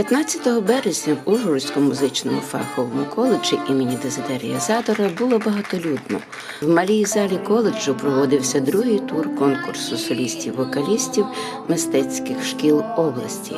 15 березня в Ужгородському музичному фаховому коледжі імені Дезидерія Задора було багатолюдно. В малій залі коледжу проводився другий тур конкурсу солістів-вокалістів мистецьких шкіл області.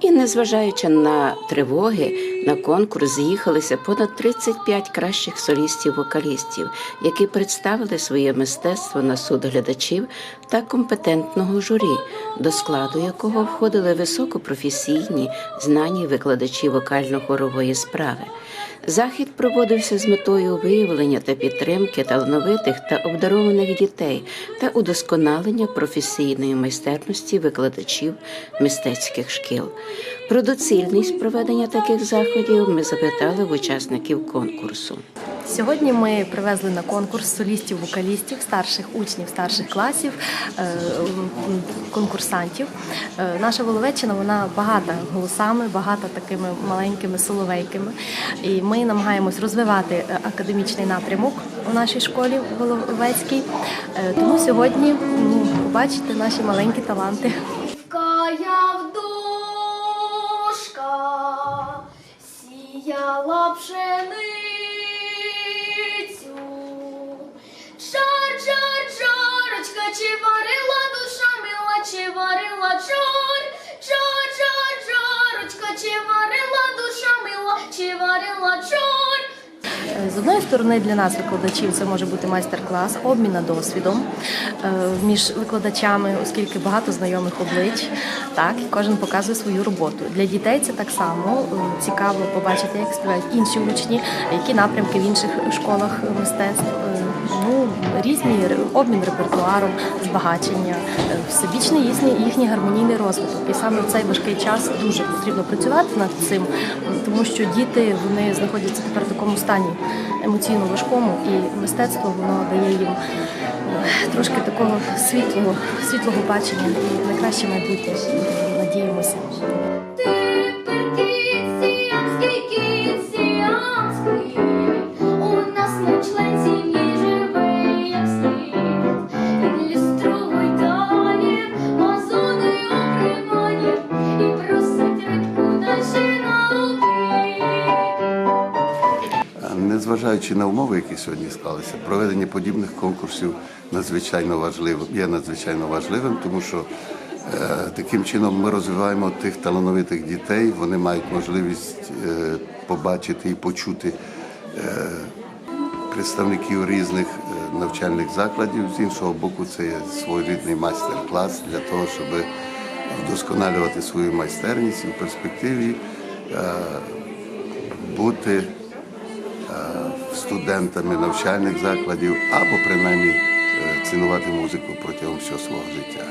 І, незважаючи на тривоги, на конкурс з'їхалися понад 35 кращих солістів-вокалістів, які представили своє мистецтво на суд глядачів та компетентного журі, до складу якого входили високопрофесійні знані викладачі вокально-хорової справи. Захід проводився з метою виявлення та підтримки талановитих та обдарованих дітей та удосконалення професійної майстерності викладачів мистецьких шкіл. Про доцільність проведення таких заходів ми запитали в учасників конкурсу. Сьогодні ми привезли на конкурс солістів-вокалістів, старших учнів, старших класів, е, конкурсантів. Е, Наша Воловеччина вона багата голосами, багата такими маленькими соловейками. І ми намагаємось розвивати е, академічний напрямок у нашій школі Воловецькій. Тому сьогодні побачите наші маленькі таланти. Сіяла пшеницю. Чи варила душа мила, чи варила чар, чар, чар, чарочка, чи варила душа мила, чи варила чар. Е, З одної сторони, для нас, викладачів, це може бути майстер-клас, обміна досвідом е, між викладачами, оскільки багато знайомих облич, так і кожен показує свою роботу. Для дітей це так само е, цікаво побачити, як співають інші учні, які напрямки в інших школах мистецтв. Різні обмін репертуаром, збагачення, е, всебічний їхній, їхній гармонійний розвиток. І саме в цей важкий час дуже потрібно працювати над цим, тому що діти вони знаходяться тепер в такому стані емоційно важкому, і мистецтво воно дає їм е, трошки такого світлого, світлого бачення і найкраще майбутнє. Надіємося. Незважаючи на умови, які сьогодні склалися, проведення подібних конкурсів надзвичайно важливим, є надзвичайно важливим, тому що е, таким чином ми розвиваємо тих талановитих дітей. Вони мають можливість е, побачити і почути е, представників різних навчальних закладів. З іншого боку, це є своєрідний майстер-клас для того, щоб вдосконалювати свою майстерність і в перспективі бути е, студентами навчальних закладів або принаймні е, цінувати музику протягом всього свого життя.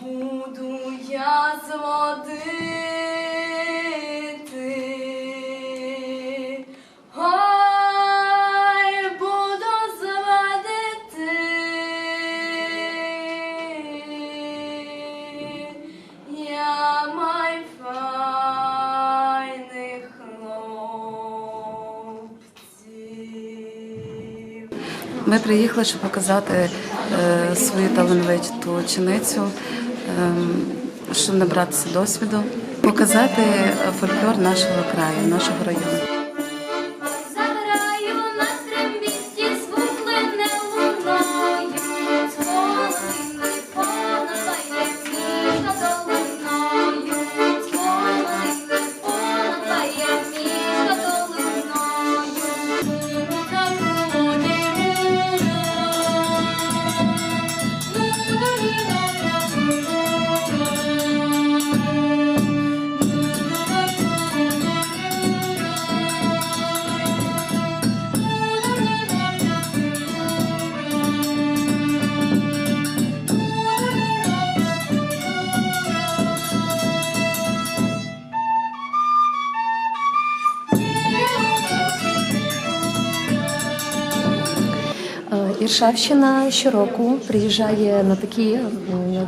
Буду я зводити, Ми приїхали, щоб показати е, свою талановиту ученицю, ем, щоб набратися досвіду, показати фольклор нашого краю, нашого району. Іршавщина щороку приїжджає на такі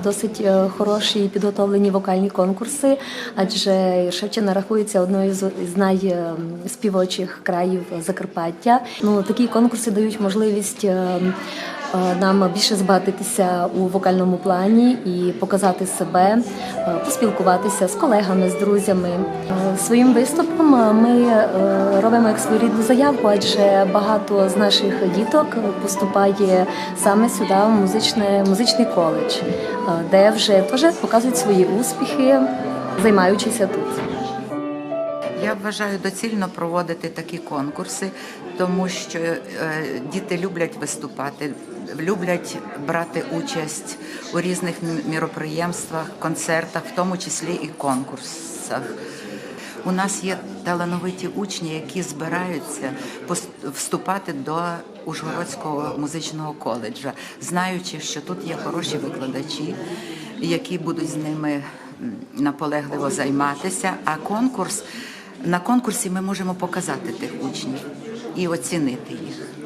досить е, хороші підготовлені вокальні конкурси, адже Шевчина рахується одною з з найспівочих країв Закарпаття. Ну такі конкурси дають можливість. Е, Нам більше збагатитися у вокальному плані і показати себе, е, поспілкуватися з колегами, з друзями. Е, Своїм виступом ми робимо як своєрідну заявку, адже багато з наших діток поступає саме сюди, в музичне, музичний коледж, де вже теж показують свої успіхи, займаючися тут. Я вважаю доцільно проводити такі конкурси, тому що е, діти люблять виступати, люблять брати участь у різних міроприємствах, концертах, в тому числі і конкурсах. У нас є талановиті учні, які збираються вступати до Ужгородського музичного коледжа, знаючи, що тут є хороші викладачі, які будуть з ними наполегливо займатися. А конкурс на конкурсі ми можемо показати тих учнів і оцінити їх.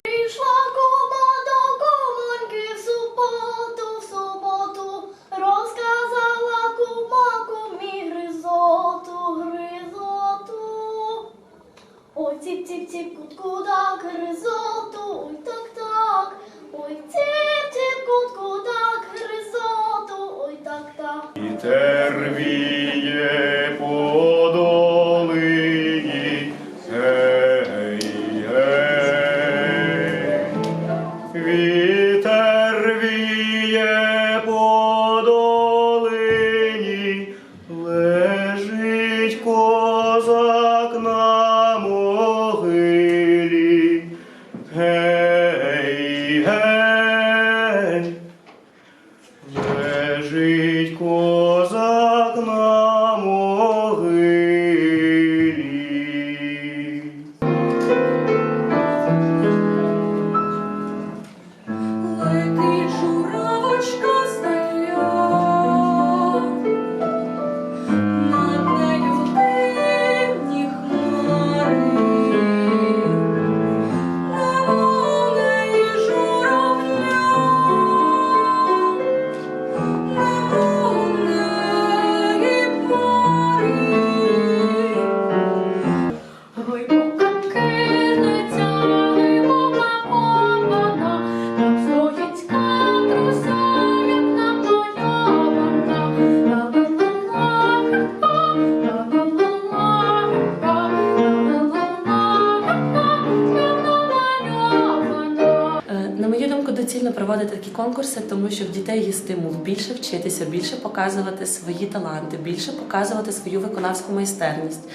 Проводити такі конкурси, тому що в дітей є стимул більше вчитися, більше показувати свої таланти, більше показувати свою виконавську майстерність.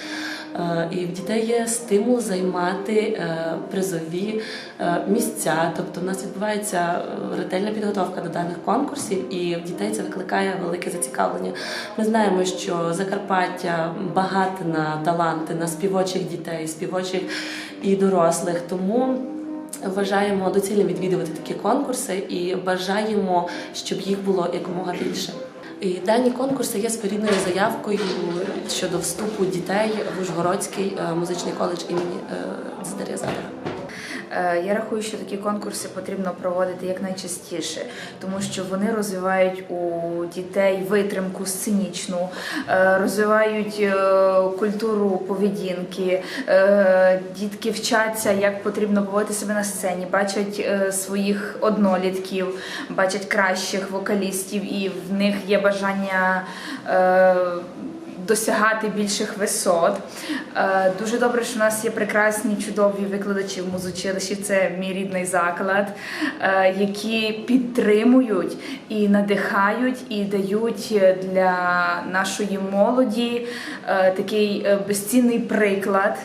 Е, І в дітей є стимул займати е, призові е, місця. Тобто, в нас відбувається ретельна підготовка до даних конкурсів, і в дітей це викликає велике зацікавлення. Ми знаємо, що Закарпаття багате на таланти, на співочих дітей, співочих і дорослих. Тому Вважаємо доцільним відвідувати такі конкурси і бажаємо, щоб їх було якомога більше. І дані конкурси є спорідною заявкою щодо вступу дітей в Ужгородський е, музичний коледж імені Дзидаря Задара. Е, Я рахую, що такі конкурси потрібно проводити якнайчастіше, тому що вони розвивають у дітей витримку сценічну, е, розвивають е, культуру поведінки. е, Дітки вчаться, як потрібно поводити себе на сцені, бачать е, своїх однолітків, бачать кращих вокалістів, і в них є бажання. Досягати більших висот. Е, Дуже добре, що у нас є прекрасні чудові викладачі в музичилищі. Це мій рідний заклад, е, які підтримують і надихають, і дають для нашої молоді е, такий безцінний приклад.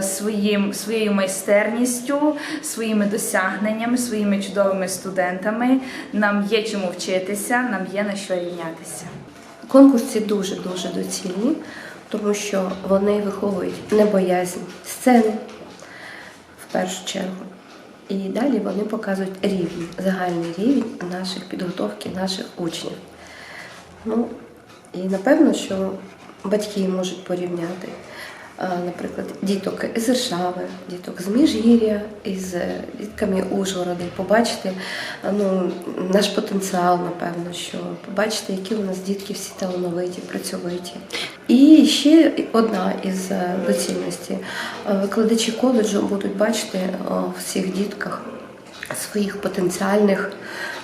Своїм своєю майстерністю, своїми досягненнями, своїми чудовими студентами нам є чому вчитися, нам є на що рівнятися. Конкурси дуже дуже доцільні, тому що вони виховують небоязнь сцени в першу чергу. І далі вони показують рівень, загальний рівень наших підготовки, наших учнів. Ну і напевно, що батьки можуть порівняти наприклад, діток із Іршави, діток з Міжгір'я, із е, дітками Ужгорода, побачити е, ну, наш потенціал, напевно, що побачити, які у нас дітки всі талановиті, працьовиті. І ще одна із е, доцільностей. Е, Викладачі коледжу будуть бачити е, в всіх дітках своїх потенціальних е,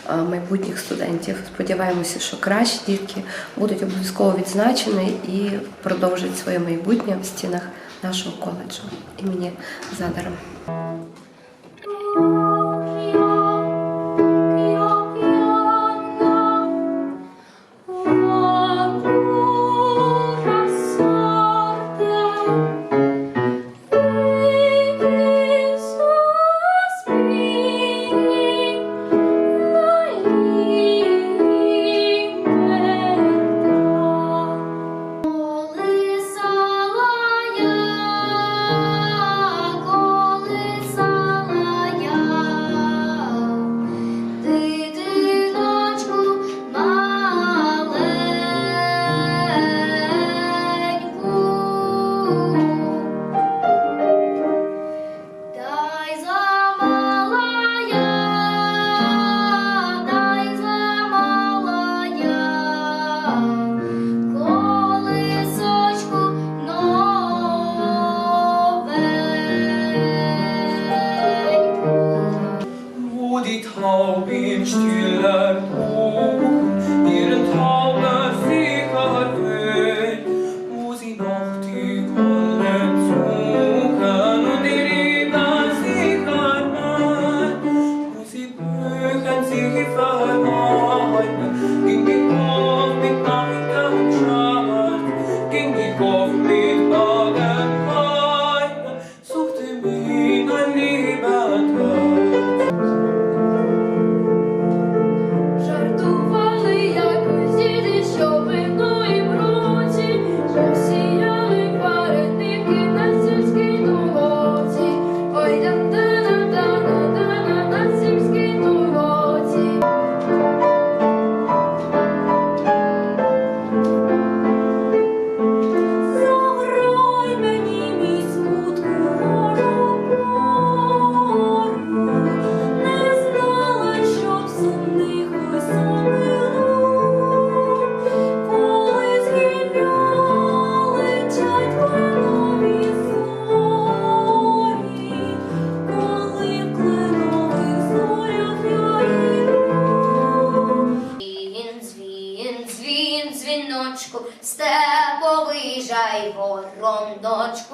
майбутніх студентів. Сподіваємося, що кращі дітки будуть обов'язково відзначені і продовжать своє майбутнє в стінах нашого коледжу імені Задара. Traubin stiller Buch, oh, ihren Tauben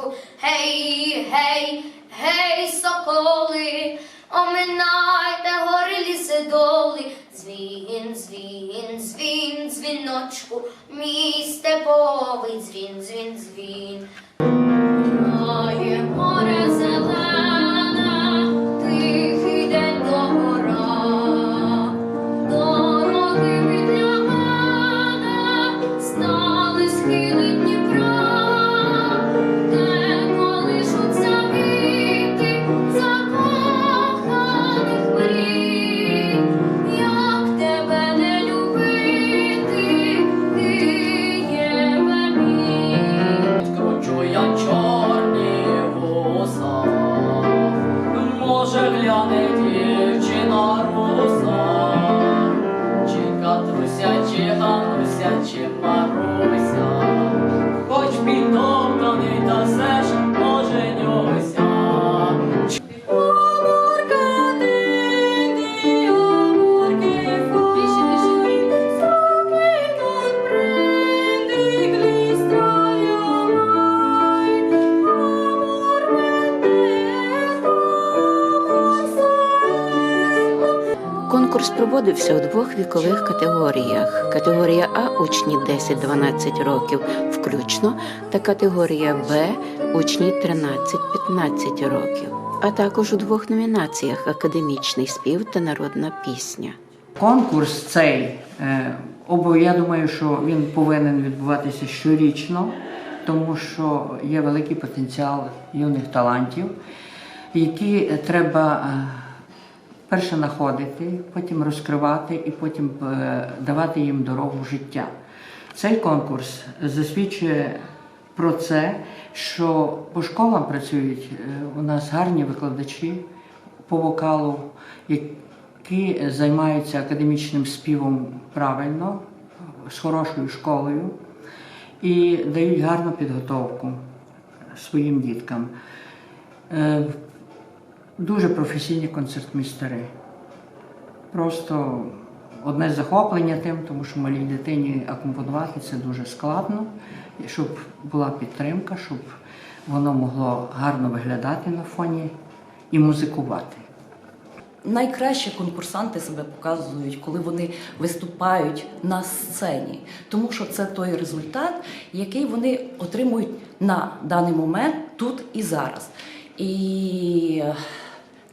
дочку. Гей, гей, гей, соколи, оминайте гори ліси доли. Дзвін, дзвін, дзвін, дзвіночку, мій степовий дзвін, дзвін, дзвін. має море Проводився у двох вікових категоріях: категорія А учні 10-12 років включно, та категорія Б учні 13-15 років, а також у двох номінаціях академічний спів та народна пісня. Конкурс цей, е, обо- я думаю, що він повинен відбуватися щорічно, тому що є великий потенціал юних талантів, які треба е, перше знаходити, потім розкривати і потім е, давати їм дорогу в життя. Цей конкурс засвідчує про це, що по школам працюють е, у нас гарні викладачі по вокалу, які займаються академічним співом правильно, з хорошою школою і дають гарну підготовку своїм діткам. Дуже професійні концертмейстери. Просто одне захоплення тим, тому що малій дитині акомпонувати це дуже складно, щоб була підтримка, щоб воно могло гарно виглядати на фоні і музикувати. Найкраще конкурсанти себе показують, коли вони виступають на сцені, тому що це той результат, який вони отримують на даний момент тут і зараз. І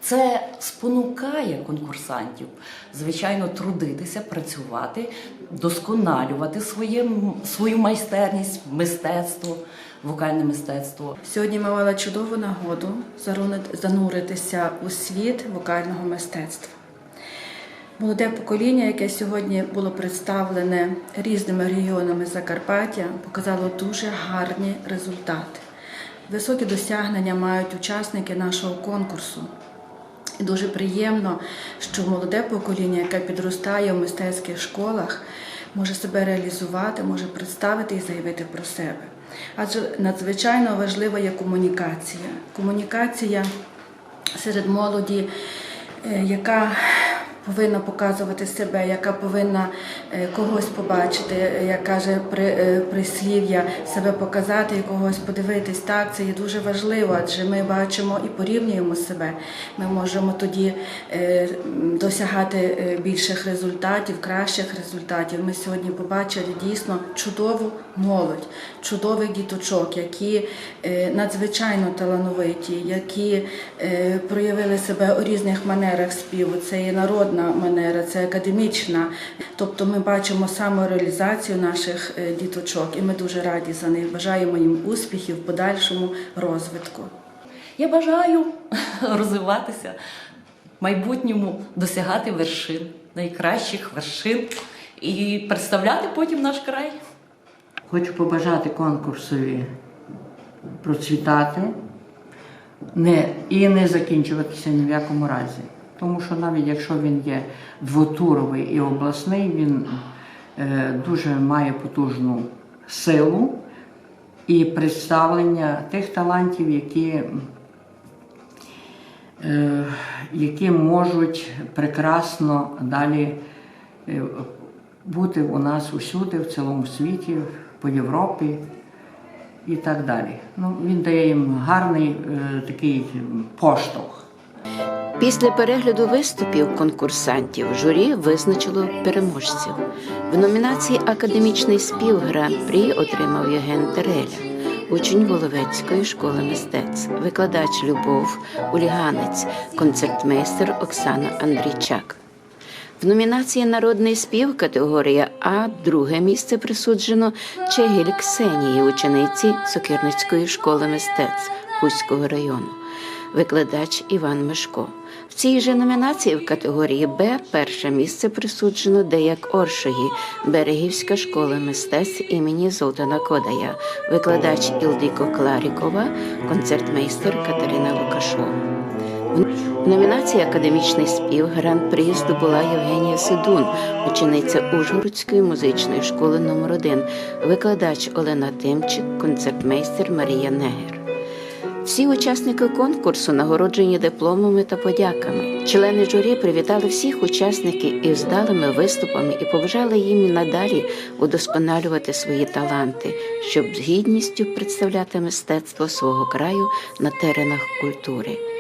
це спонукає конкурсантів, звичайно, трудитися, працювати, досконалювати своє, свою майстерність, мистецтво, вокальне мистецтво. Сьогодні ми мали чудову нагоду зануритися у світ вокального мистецтва. Молоде покоління, яке сьогодні було представлене різними регіонами Закарпаття, показало дуже гарні результати. Високі досягнення мають учасники нашого конкурсу. І дуже приємно, що молоде покоління, яке підростає в мистецьких школах, може себе реалізувати, може представити і заявити про себе. Адже надзвичайно важлива є комунікація. Комунікація серед молоді, е, яка повинна показувати себе, яка повинна е, когось побачити, як каже е, прислів'я, себе показати і когось подивитись. Так, це є дуже важливо, адже ми бачимо і порівнюємо себе. Ми можемо тоді е, досягати більших результатів, кращих результатів. Ми сьогодні побачили дійсно чудову молодь, чудових діточок, які надзвичайно талановиті, які проявили себе у різних манерах співу. Це є народна манера, це академічна. Тобто ми бачимо самореалізацію наших е, діточок, і ми дуже раді за них. Бажаємо їм успіхів в подальшому розвитку. Я бажаю розвиватися в майбутньому, досягати вершин, найкращих вершин і представляти потім наш край. Хочу побажати конкурсові процвітати не, і не закінчуватися ні в якому разі. Тому що навіть якщо він є двотуровий і обласний, він е, дуже має потужну силу і представлення тих талантів, які, е, які можуть прекрасно далі е, бути у нас усюди, в цілому світі, по Європі і так далі. Ну, він дає їм гарний е, такий поштовх. Після перегляду виступів конкурсантів журі визначило переможців. В номінації Академічний спів гран-прі отримав Євген Тереля, учень Воловецької школи мистецтв, викладач Любов Уліганець, концертмейстер Оксана Андрійчак. В номінації Народний спів категорія А друге місце присуджено Чегіль Ксенії, учениці Сокирницької школи мистецтв Хуського району, викладач Іван Мешко. В цій же номінації в категорії Б перше місце присуджено Деяк Оршої, Берегівська школа мистецтв імені Золтана Кодая, викладач Ілдико Кларікова, концертмейстер Катерина Лукашова. В номінації Академічний спів гран-прі здобула Євгенія Сидун, учениця Ужгородської музичної школи номер 1 викладач Олена Тимчик, концертмейстер Марія Негер. Всі учасники конкурсу нагороджені дипломами та подяками. Члени журі привітали всіх учасників із вдалими виступами і побажали їм надалі удосконалювати свої таланти, щоб з гідністю представляти мистецтво свого краю на теренах культури.